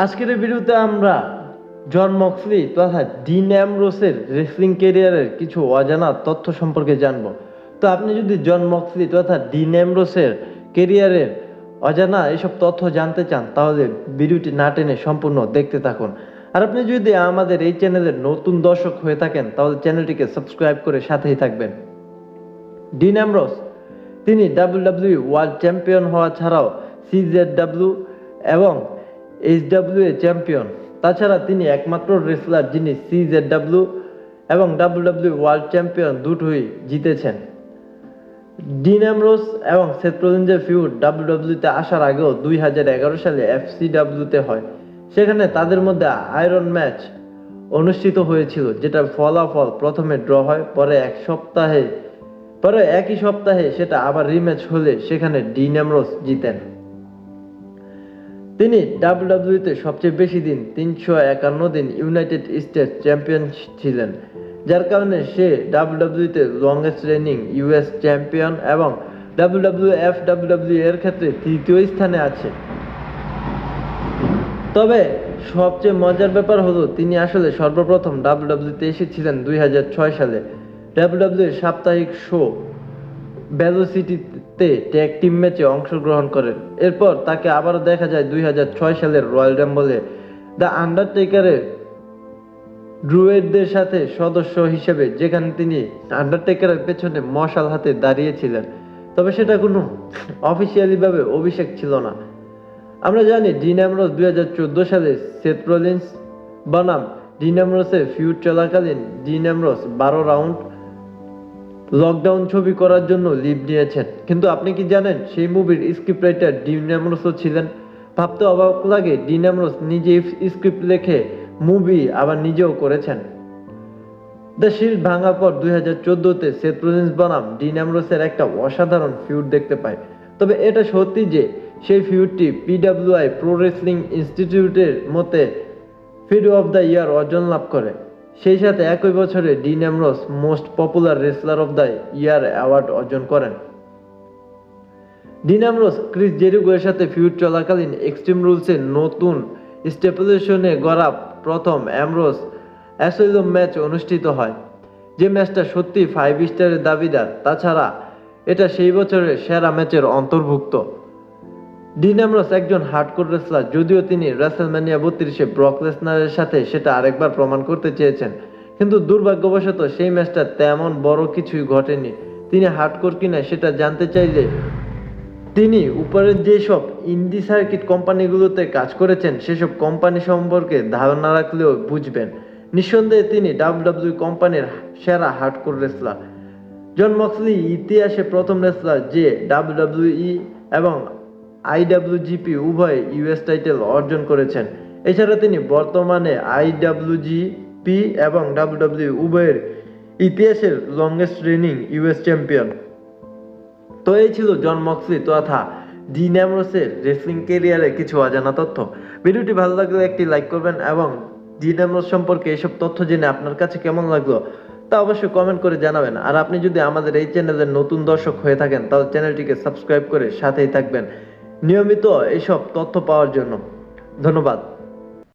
আজকের এই ভিডিওতে আমরা জন মক্সলি তথা ডিন অ্যামরোসের রেসলিং কেরিয়ারের কিছু অজানা তথ্য সম্পর্কে জানব। তো আপনি যদি জন মক্সলি তথা ডিন অ্যামরোসের কেরিয়ারের অজানা এসব তথ্য জানতে চান, তাহলে ভিডিওটি না টেনে সম্পূর্ণ দেখতে থাকুন। আর আপনি যদি আমাদের এই চ্যানেলের নতুন দর্শক হয়ে থাকেন, তাহলে চ্যানেলটিকে সাবস্ক্রাইব করে সাথেই থাকবেন। ডিন অ্যামরোস তিনি ডাব্লিউডাব্লিউ ওয়ার্ল্ড চ্যাম্পিয়ন হওয়া ছাড়াও সিজেডব্লিউ এবং এইচডব্লিউ এ চ্যাম্পিয়ন। তাছাড়া তিনি একমাত্র রেসলার যিনি সিজেডব্লিউ এবং ডাব্লিউডাব্লিউ ওয়ার্ল্ড চ্যাম্পিয়ন দুটোই জিতেছেন। ডিন অ্যামরোস এবং সেথ ফিউড ডাব্লিউডাব্লিউতে আসার আগেও দুই হাজার এগারো সালে এফসিডাব্লিউতে হয়। সেখানে তাদের মধ্যে আয়রন ম্যাচ অনুষ্ঠিত হয়েছিল যেটা ফলাফল প্রথমে ড্র হয়, পরে এক সপ্তাহে, পরে একই সপ্তাহে সেটা আবার রিম্যাচ হলে সেখানে ডিন অ্যামরোস জিতেন। তিনি ডাব্লিউডাব্লিউতে সবচেয়ে বেশি দিন তিনশো একান্ন দিন ইউনাইটেড স্টেটস চ্যাম্পিয়ন ছিলেন, যার কারণে সে ডাব্লিউডাব্লিউতে লংগেস্ট রেনিং ইউএস চ্যাম্পিয়ন এবং ডাব্লিউডাব্লিউ এফ ডাব্লিউডাব্লিউ এর ক্ষেত্রে তৃতীয় স্থানে আছে। তবে সবচেয়ে মজার ব্যাপার হলো, তিনি আসলে সর্বপ্রথম ডাব্লিউডাব্লিউতে এসেছিলেন দুই হাজার ছয় সালে। ডাব্লিউডাব্লিউ সাপ্তাহিক শো ভ্যালোসিটিতে ট্যাগ টিম ম্যাচে অংশগ্রহণ করেন। এরপর তাকে আবারও দেখা যায় দুই সালের রয়্যাল র্যাম্বলে দ্য আন্ডারটেকারের ড্রুয়েডদের সাথে সদস্য হিসেবে, যেখানে তিনি আন্ডারটেকারের পেছনে মশাল হাতে দাঁড়িয়েছিলেন। তবে সেটা কোনো অফিসিয়ালি ভাবে অভিষেক ছিল না। আমরা জানি ডিন অ্যামরোস দুই হাজার চোদ্দ সালে সেথ রোলিন্স বনাম। ডিন অ্যামরোসের ফিউড চলাকালীন ডিন অ্যামরোস বারো রাউন্ড লকডাউন ছবি করার জন্য লিভ নিয়েছেন কিন্তু আপনি কি জানেন, সেই মুভির স্ক্রিপ্ট রাইটার ডিন অ্যামরোসও ছিলেন। ভাবতে অবাক লাগে ডিন অ্যামরোস নিজে স্ক্রিপ্ট লেখে মুভি আবার নিজেও করেছেন। দ্য শিল্ড ভাঙার পর দুই হাজার চোদ্দোতে সেথ রোলিন্স বনাম ডিন অ্যামরোসের একটা অসাধারণ ফিউড দেখতে পাই তবে এটা সত্যি যে, সেই ফিউডটি পিডাব্লিউআই প্রো রেসলিং ইনস্টিটিউটের মতে ফিড অফ দ্য ইয়ার অর্জন লাভ করে। সেই সাথে একই বছরে Dean Ambrose most popular wrestler of the year award অর্জন করেন। ডিন অ্যামরোস, ক্রিস জেরিগোয়ের সাথে ফিউড চলাকালীন এক্সট্রিম রুলসের নতুন স্টেপুলেশনে গড়া প্রথম অ্যামরোস অ্যাসোইলম ম্যাচ অনুষ্ঠিত হয়, যে ম্যাচটা সত্যি ফাইভ স্টারের দাবিদার। তাছাড়া এটা সেই বছরের সেরা ম্যাচের অন্তর্ভুক্ত। ডিন অ্যামরোস একজন হার্ডকোর রেসলার, যদিও তিনি রেসেলম্যানিয়া বত্রিশে ব্রক লেসনারের সাথে সেটা আরেকবার প্রমাণ করতে চেয়েছেন। কিন্তু দুর্ভাগ্যবশত সেই ম্যাচটা তেমন বড় কিছুই ঘটেনি। তিনি হার্ডকোর কিনা সেটা জানতে চাইলে তিনি উপরের যেসব ইন্ডি সার্কিট কোম্পানিগুলোতে কাজ করেছেন, সেসব কোম্পানি সম্পর্কে ধারণা রাখলেও বুঝবেন। নিঃসন্দেহে তিনি ডাব্লিউডাব্লিউ কোম্পানির সেরা হার্ডকোর রেসলার। জন মক্সলি ইতিহাসে প্রথম রেসলার যে ডাব্লিউডাব্লিউই এবং আইডাব্লিউজিপি উভয় ইউএস টাইটেল অর্জন করেছেন। এছাড়া তিনি বর্তমানে আইডাব্লিউজিপি এবং ডাব্লিউডাব্লিউ উভয়ের ইতিহাসের লংগেস্ট রেনিং ইউএস চ্যাম্পিয়ন তো এই ছিল জন মক্সলি তথা অ্যামরোসের রেসলিং ক্যারিয়ারে কিছু অজানা তথ্য। ভিডিওটি ভালো লাগলে একটি লাইক করবেন এবং অ্যামরোস সম্পর্কে এসব তথ্য জেনে আপনার কাছে কেমন লাগল তা অবশ্যই কমেন্ট করে জানাবেন। আর আপনি যদি আমাদের এই চ্যানেলের নতুন দর্শক হয়ে থাকেন, তাহলে চ্যানেলটিকে সাবস্ক্রাইব করে সাথেই থাকবেন। নিয়মিত এসব তথ্য পাওয়ার জন্য। ধন্যবাদ।